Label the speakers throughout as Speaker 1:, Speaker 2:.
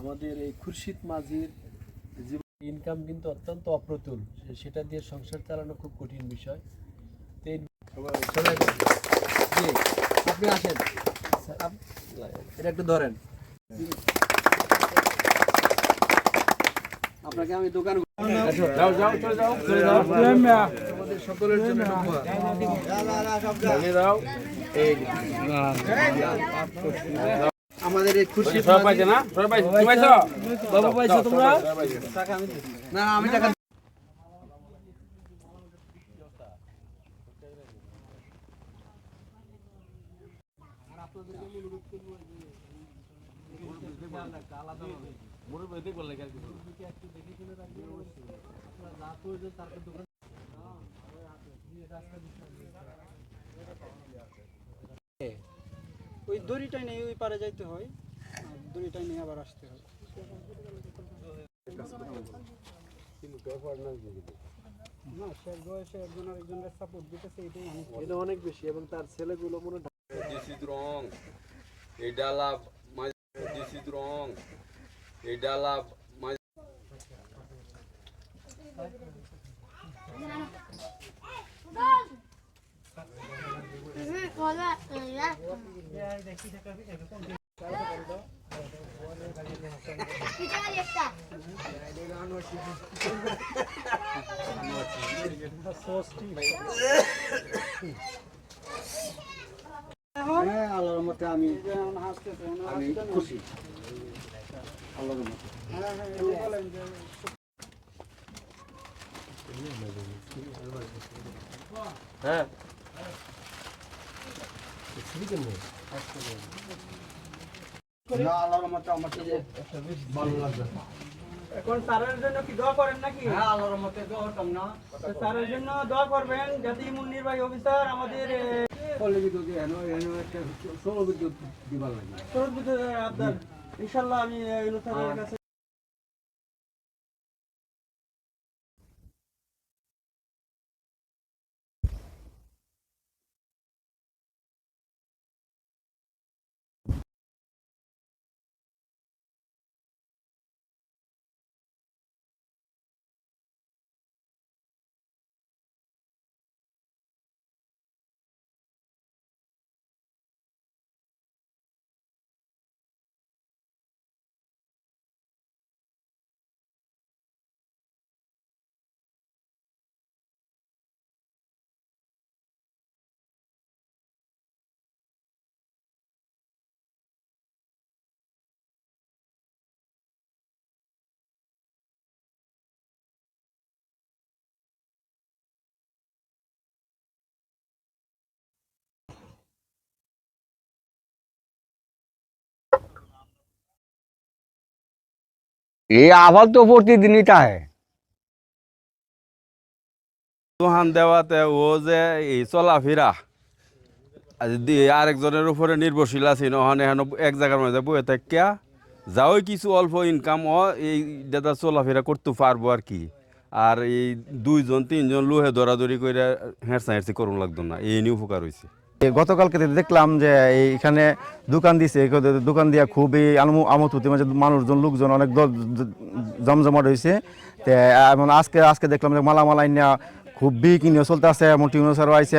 Speaker 1: আমাদের এই খুরশিদ মাঝির জীবন ইনকাম কিন্তু অত্যন্ত অপ্রতুল। সেটা দিয়ে সংসার চালানো খুব কঠিন বিষয়। তো আপনি আসেন। এটা একটু ধরেন। আপনাকে আমি দোকান যাও যাও চলে যাও চলে যাও। আমাদের সকলের জন্য। আমাদের এই খুশি
Speaker 2: সবাই পাইছে না? সবাই পাইছে? তুমি পাইছো?
Speaker 1: বাবা পাইছো তোমরা?
Speaker 2: টাকা আমি
Speaker 1: না না, আমি টাকা
Speaker 3: ওই দড়িটাই নেই ওই পারে যাইতে হয় আর দড়িটাই নিয়ে আবার আসতে হয় না বয়সে একজন আরেকজনের সাপোর্ট দিতেছে এটাই
Speaker 1: এটা অনেক বেশি এবং তার ছেলেগুলো মনে
Speaker 4: my. This is wrong. Idala, my.
Speaker 5: Hola,
Speaker 3: হ্যাঁ আল্লাহর মতে আমি আমি খুশি আল্লাহর মতে হ্যাঁ হ্যাঁ এই বলেন যে না আল্লাহর মতে আমার ভালো লাগবে এখন স্যারের জন্য কি দোয়া করেন নাকি হ্যাঁ আল্লাহর মতে দোয়া করতাম না স্যারের জন্য দোয়া করবেন যাতে ইমুন নির্বাহী অফিসার আমাদের
Speaker 1: পল্লী বিদ্যুৎ এন এন একটা সৌর বিদ্যুৎ দিবার লাগে
Speaker 3: সরদ বিদ্যুতের আবদার ইনশাল্লাহ আমি কাছে
Speaker 6: ये आवाज तो प्रतिदिन ही है
Speaker 2: দোহান দেওয়াতে ও যে এই চলাফেরা আর দি আরেকজনের উপরে নির্ভরশীল আছে নহনে হেন এক জায়গার মধ্যে বয়ে থাকিয়া যাও কিছু অল্প ইনকাম ও এই দাদা চলাফেরা করতে পারবো আর কি আর এই দুইজন তিনজন লোহে দৌড়াদৌড়ি করে হেঁচা হেঁচি করুন লাগতো না এই নিয়ে উপকার হয়েছে
Speaker 6: গতকালকে দেখলাম যে এইখানে দোকান দিছে দোকান দিয়া খুবই আমোদ মাঝে মানুষজন, লোকজন অনেক জমজমাট হয়েছে তে এমন আজকে আজকে দেখলাম যে মালামাল আইনা খুবই কিনে চলতে আছে এমন টিউনোসারও আইসে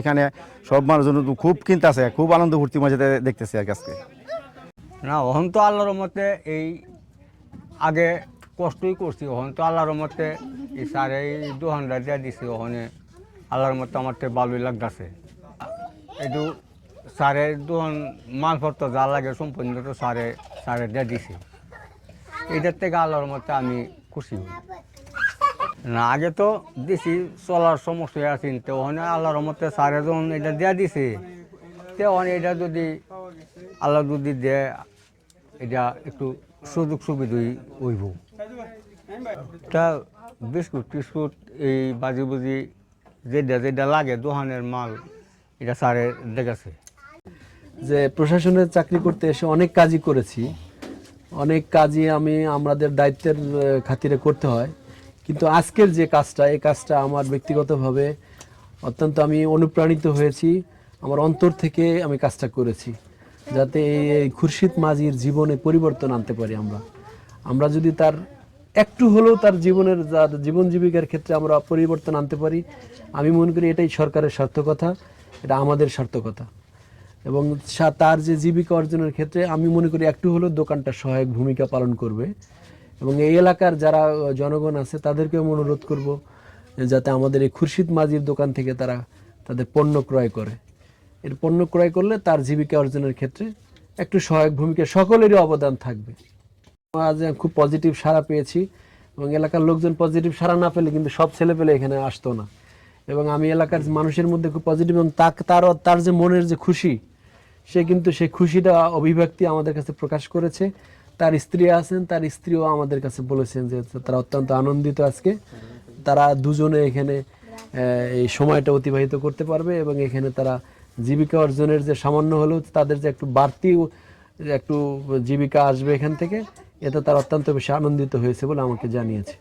Speaker 6: এখানে- সব মানুষজন খুব কিনতে আছে খুব আনন্দ ফুর্তি মাঝে দেখতেছি আর আজকে।
Speaker 7: না ওহন তো আল্লাহর মতে এই আগে কষ্টই করছি ওহন তো আল্লাহর মতে এই সারে এই দোহানটা দিয়া দিছি ওখানে আল্লাহর মতে আমার তো ভালোই লাগতেছে। এইটু সারে দোহান মালপত্র যা লাগে সম্পূর্ণ তো সারে সারে দিছি। এটার থেকে আল্লাহর মতে আমি খুশি হই না আগে তো দিছি চলার সমস্যা আছে তো ওখানে আল্লাহর মতে সারে যখন এটা দিয়া দিছে তো এটা যদি আল্লাহ যদি দেয় এটা একটু সুযোগ সুবিধাই হইব। তা বিস্কুট টিস্কুট এই বাজি বুজি যেটা যেটা লাগে দোকানের মাল এটা স্যারে দেখেছে
Speaker 1: যে প্রশাসনের চাকরি করতে এসে অনেক কাজই করেছি। অনেক কাজই আমি আমাদের দায়িত্বের খাতিরে করতে হয়। কিন্তু আজকের যে কাজটা, এই কাজটা আমার ব্যক্তিগতভাবে অত্যন্ত আমি অনুপ্রাণিত হয়েছি। আমার অন্তর থেকে আমি কাজটা করেছি। যাতে এই খুরশিদ মাঝির জীবনে পরিবর্তন আনতে পারি আমরা। আমরা যদি তার, একটু হলেও তার জীবনের জীবন জীবিকার ক্ষেত্রে আমরা পরিবর্তন আনতে পারি, আমি মনে করি এটাই সরকারের সার্থকতা। এটা আমাদের সার্থকতা। এবং তার যে জীবিকা অর্জনের ক্ষেত্রে আমি মনে করি একটু হলেও দোকানটা সহায়ক ভূমিকা পালন করবে। এবং এই এলাকার যারা জনগণ আছে, তাদেরকেও অনুরোধ করব, যাতে আমাদের এই খুরশিদ মাজির দোকান থেকে তারা তাদের পণ্য ক্রয় করে। এর পণ্য ক্রয় করলে তার জীবিকা অর্জনের ক্ষেত্রে একটু সহায়ক ভূমিকা, সকলেরই অবদান থাকবে। আজ খুব পজিটিভ সাড়া পেয়েছি, এবং এলাকার লোকজন পজিটিভ সাড়া না পেলে কিন্তু সব ছেলে পেলে এখানে আসতো না। এবং আমি এলাকার মানুষের মধ্যে খুব পজিটিভ এবং তার তার যে মনের যে খুশি, সে কিন্তু সেই খুশিটা অভিব্যক্তি আমাদের কাছে প্রকাশ করেছে। তার স্ত্রী আছেন, তার স্ত্রীও আমাদের কাছে বলেছেন যে তারা অত্যন্ত আনন্দিত আজকে। তারা দুজনে এখানে এই সময়টা অতিবাহিত করতে পারবে এবং এখানে তারা জীবিকা অর্জনের যে সামান্য হলেও তাদের যে একটু বাড়তি, একটু জীবিকা আসবে এখান থেকে, এতে তারা অত্যন্ত বেশি আনন্দিত হয়েছে বলে আমাকে জানিয়েছে।